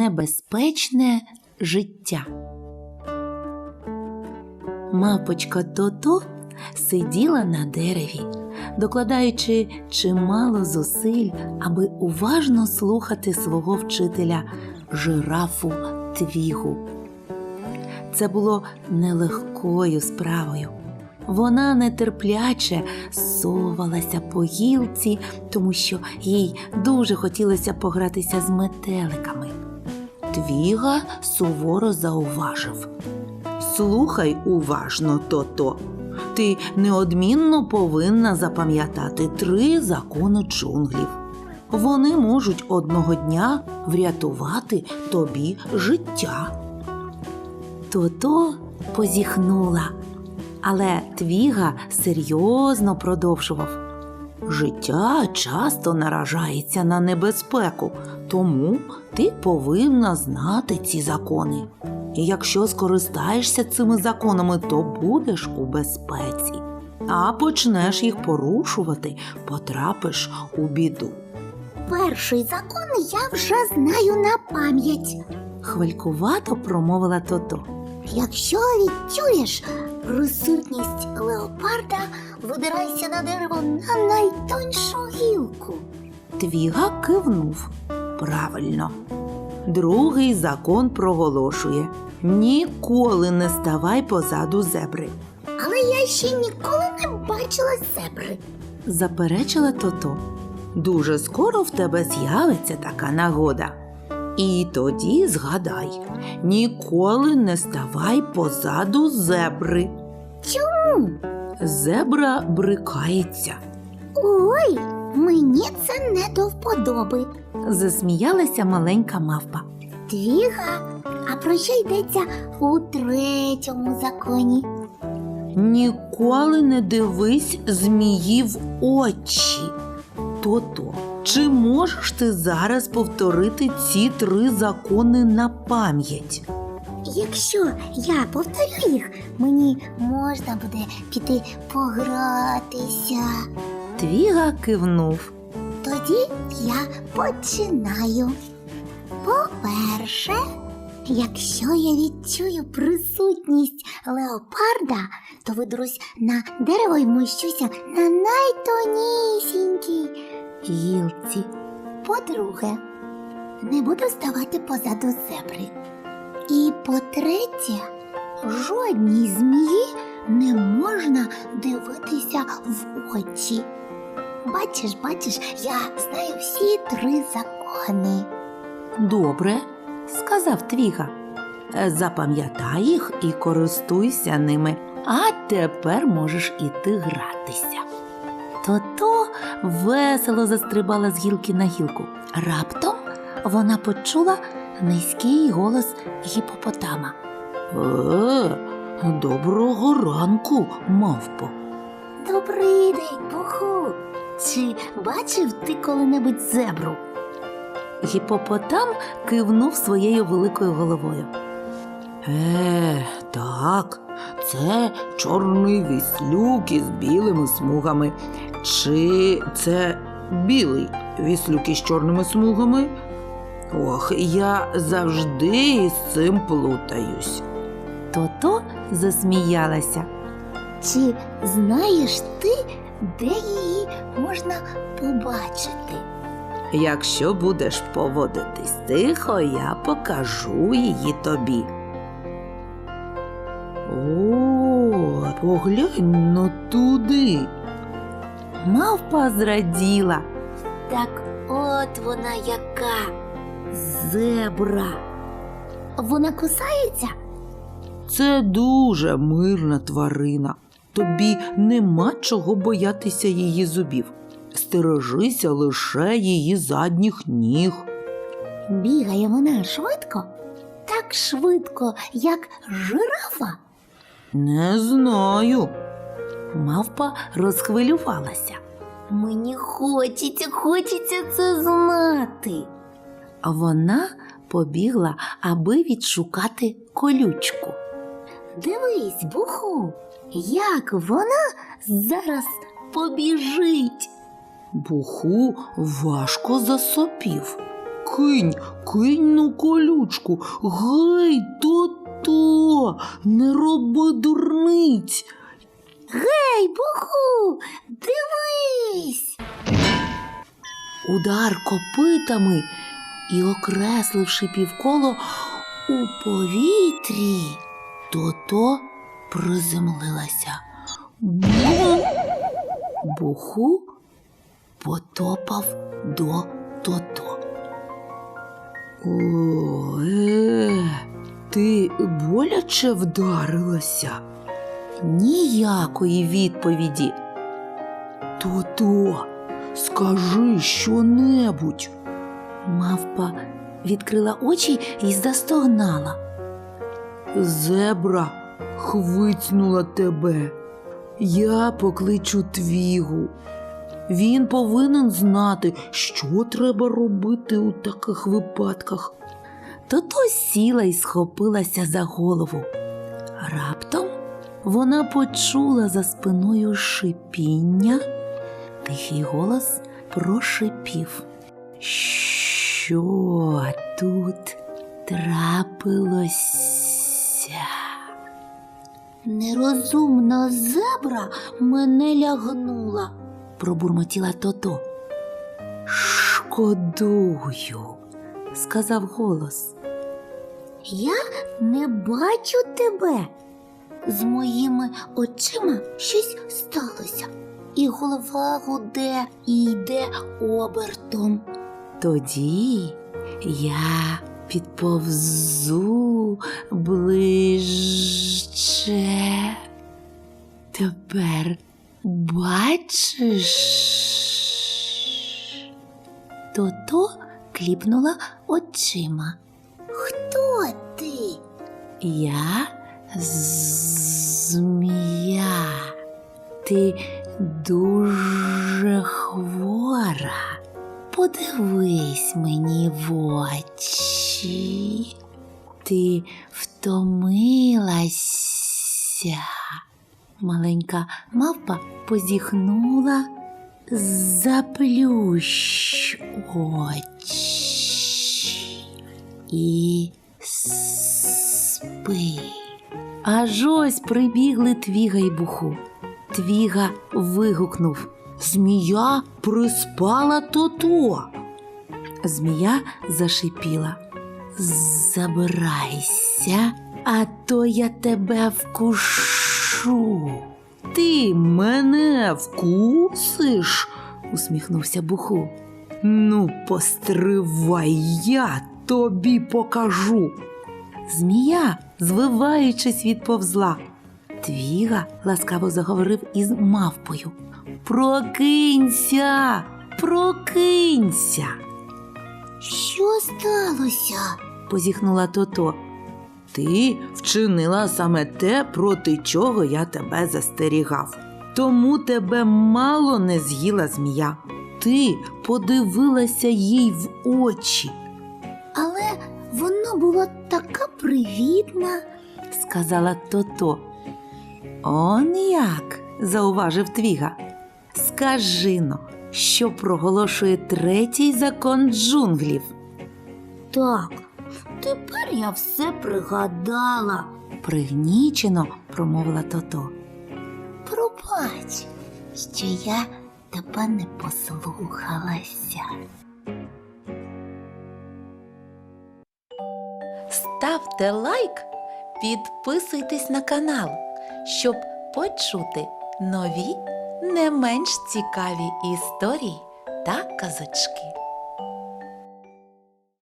Небезпечне життя. Мапочка Тото сиділа на дереві, докладаючи чимало зусиль, аби уважно слухати свого вчителя жирафу Твігу. Це було нелегкою справою. Вона нетерпляче совалася по гілці, тому що їй дуже хотілося погратися з метеликами. Твіга суворо зауважив. Слухай уважно, Тото. Ти неодмінно повинна запам'ятати три закони джунглів. Вони можуть одного дня врятувати тобі життя. Тото позіхнула, але Твіга серйозно продовжував. Життя часто наражається на небезпеку, тому ти повинна знати ці закони. І якщо скористаєшся цими законами, то будеш у безпеці. А почнеш їх порушувати, потрапиш у біду. Перший закон я вже знаю на пам'ять. Хвалькувато промовила Тото. Якщо відчуєш присутність леопарда, видирайся на дерево на найтоншу гілку. Твіга кивнув. Правильно. Другий закон проголошує: ніколи не ставай позаду зебри. Але я ще ніколи не бачила зебри. заперечила Тото. Дуже скоро в тебе з'явиться така нагода. І тоді згадай, ніколи не ставай позаду зебри. Чому? Зебра брикається, Ой, мені це не до вподоби. засміялася маленька мавпа. Твіга, а про що йдеться у третьому законі? Ніколи не дивись змії в очі. Тото, чи можеш ти зараз повторити ці три закони на пам'ять? Якщо я повторю їх, мені можна буде піти погратися. Твіга кивнув. Тоді я починаю. По-перше, якщо я відчую присутність леопарда, то видрусь на дерево і вмощуся на найтонісінькій Гілці. По-друге, не буду ставати позаду зебри. І по-третє, жодній змії не можна дивитися в очі. Бачиш, бачиш, я знаю всі три закони. Добре, сказав Твіга. Е, Запам'ятай їх і користуйся ними, а тепер можеш іти гратися. Тото весело застрибала з гілки на гілку. Раптом вона почула низький голос гіпопотама. Е, доброго ранку, мавпо. Добрий день, Буху! Чи бачив ти коли-небудь зебру? Гіпопотам кивнув своєю великою головою. Е, так, це чорний віслюк із білими смугами. Чи це білий віслюк із чорними смугами? Ох, я завжди із цим плутаюсь. Тото засміялася. Чи знаєш ти, де її можна побачити? Якщо будеш поводитись тихо, я покажу її тобі. О, поглянь но туди. Мавпа зраділа. Так от вона яка зебра. Вона кусається? Це дуже мирна тварина. Тобі нема чого боятися її зубів. Стережися лише її задніх ніг. Бігає вона швидко, так швидко, як жирафа. Не знаю. Мавпа розхвилювалася. Мені хочеться, хочеться це знати. Вона побігла, аби відшукати колючку. Дивись, буху, як вона зараз побіжить. Буху важко засопів. Кинь, кинь на колючку. Гей, то-то, не роби дурниць. Ей, буху, дивись. Удар копитами і, окресливши півколо у повітрі, то-то приземлилася. Бум! Буху потопав до то-то. О, е, ти боляче вдарилася? Ніякої відповіді. То-то, скажи щонебудь. Мавпа відкрила очі і застогнала. Зебра хвицнула тебе. Я покличу твігу. Він повинен знати, що треба робити у таких випадках. Тото сіла і схопилася за голову. Раптом вона почула за спиною шипіння. Тихий голос прошипів. Що тут трапилося? Нерозумна зебра мене лягнула. пробурмотіла Тото. Шкодую, сказав голос. Я не бачу тебе. З моїми очима щось сталося, і голова гуде і йде обертом. Тоді я підповзу ближче. Тепер бачиш. Тото кліпнула очима. Хто ти? Я змія. Ти дуже хвора. Подивись мені в очі. Ти втомилася. Маленька мавпа позіхнула. Заплющ очі і спи. Аж ось прибігли Твіга й буху. Твіга вигукнув Змія приспала то-то. Змія зашипіла. Забирайся, а то я тебе вкушу. Ти мене вкусиш? усміхнувся Буху. Ну, постривай, я тобі покажу. Змія, звиваючись, відповзла. Твіга ласкаво заговорив із мавпою. Прокинься, прокинься, Що сталося? позіхнула Тото. Ти вчинила саме те, проти чого я тебе застерігав. Тому тебе мало не з'їла змія. Ти подивилася їй в очі, Але вона була така привітна. сказала Тото. Он як, зауважив Твіга. Скажи но, що проголошує третій закон джунглів. Так, тепер я все пригадала. Пригнічено промовила Тото. Пробач, що я тебе не послухалася. Ставте лайк, підписуйтесь на канал, щоб почути нові не менш цікаві історії та казочки.